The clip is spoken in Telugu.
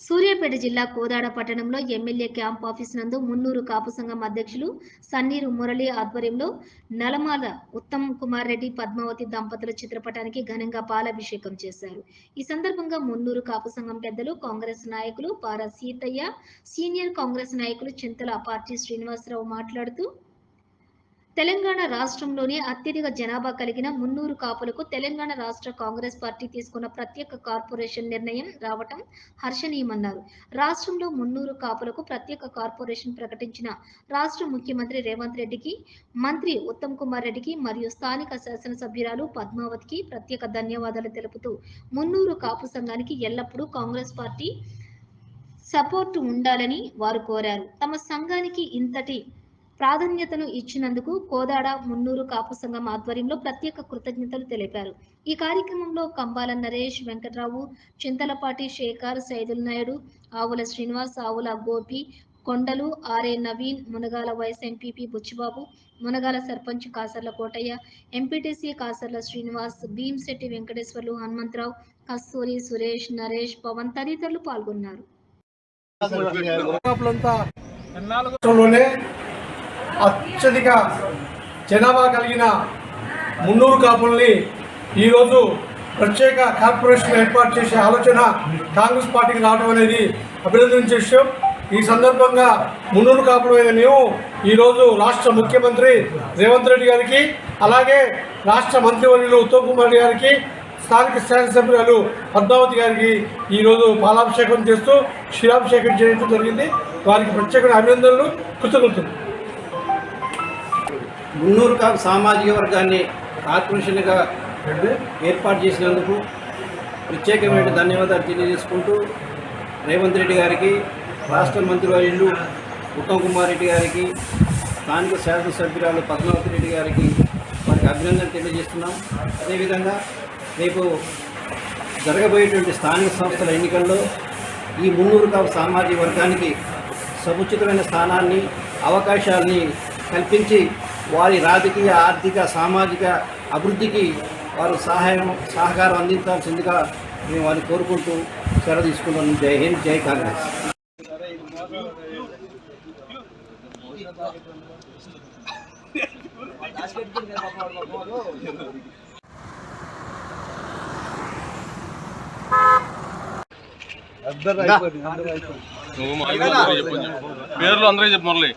సూర్యాపేట జిల్లా కోదాడ పట్టణంలో ఎమ్మెల్యే క్యాంప్ ఆఫీస్ నందు మున్నూరు కాపు సంఘం అధ్యక్షులు సన్నీరు మురళి ఆధ్వర్యంలో నలమాల ఉత్తమ్ కుమార్ రెడ్డి పద్మావతి దంపతుల చిత్రపటానికి ఘనంగా పాలాభిషేకం చేశారు. ఈ సందర్భంగా మున్నూరు కాపు సంఘం పెద్దలు కాంగ్రెస్ నాయకులు పారా సీతయ్య సీనియర్ కాంగ్రెస్ నాయకులు చింతల పార్టీ శ్రీనివాసరావు మాట్లాడుతూ తెలంగాణ రాష్ట్రంలోనే అత్యధిక జనాభా కలిగిన మున్నూరు కాపులకు తెలంగాణ రాష్ట్ర కాంగ్రెస్ పార్టీ తీసుకున్న ప్రత్యేక కార్పొరేషన్ నిర్ణయం రావటం హర్షణీయమన్నారు. రాష్ట్రంలో మున్నూరు కాపులకు ప్రత్యేక కార్పొరేషన్ ప్రకటించిన రాష్ట్ర ముఖ్యమంత్రి రేవంత్ రెడ్డికి మంత్రి ఉత్తమ్ కుమార్ రెడ్డికి మరియు స్థానిక శాసనసభ్యురాలు పద్మావతికి ప్రత్యేక ధన్యవాదాలు తెలుపుతూ మున్నూరు కాపు సంఘానికి ఎల్లప్పుడూ కాంగ్రెస్ పార్టీ సపోర్టు ఉండాలని వారు కోరారు. తమ సంఘానికి ఇంతటి ప్రాధాన్యతను ఇచ్చినందుకు కోదాడ మున్నూరు కాపు సంఘం ఆధ్వర్యంలో ప్రత్యేక కృతజ్ఞతలు తెలిపారు. ఈ కార్యక్రమంలో కంబాల నరేష్ వెంకట్రావు చింతలపాటి శేఖర్ సైదుల్ నాయుడు ఆవుల Srinivas Avula Gopi Kondalu R A Naveen Munagala vice MPP Buchibabu Munagala sarpanch Kasarla Kotaiah MPTC Kasarla Srinivas Bheemshetty Venkateswarlu Hanumantharao Kasturi Suresh Naresh Pavan తదితరులు పాల్గొన్నారు. అత్యధిక జనాభా కలిగిన మున్నూరు కాపుల్ని ఈరోజు ప్రత్యేక కార్పొరేషన్ ఏర్పాటు చేసే ఆలోచన కాంగ్రెస్ పార్టీకి రావడం అనేది అభినందించే విషయం ఈ సందర్భంగా మున్నూరు కాపులమైన మేము ఈరోజు రాష్ట్ర ముఖ్యమంత్రి రేవంత్ రెడ్డి గారికి అలాగే రాష్ట్ర మంత్రివర్యులు ఉత్తమ్ కుమార్ రెడ్డి గారికి స్థానిక శాసనసభ్యులు పద్మావతి గారికి ఈరోజు పాలాభిషేకం చేస్తూ క్షీరాభిషేకం చేయడం జరిగింది. వారికి ప్రత్యేక అభినందనలు కృతజ్ఞతలు. మున్నూరు కాపు సామాజిక వర్గాన్ని కార్పొరేషన్గా ఏర్పాటు చేసినందుకు ప్రత్యేకమైన ధన్యవాదాలు తెలియజేసుకుంటూ రేవంత్ రెడ్డి గారికి రాష్ట్ర మంత్రివర్యులు ఉత్తమ్ కుమార్ రెడ్డి గారికి స్థానిక శాసనసభ్యురాలు పద్మావతి రెడ్డి గారికి వారికి అభినందన తెలియజేస్తున్నాం. అదేవిధంగా రేపు జరగబోయేటువంటి స్థానిక సంస్థల ఎన్నికల్లో ఈ మున్నూరు కాపు సామాజిక వర్గానికి సముచితమైన స్థానాన్ని అవకాశాలని కల్పించి వారి రాజకీయ ఆర్థిక సామాజిక అభివృద్ధికి వారు సహాయం సహకారం అందించాల్సిందిగా మేము వారిని కోరుకుంటూ సెలవు తీసుకుంటాం జై హింద్ జై కాంగ్రెస్. పేర్లు అందరూ చెప్పు మురళి.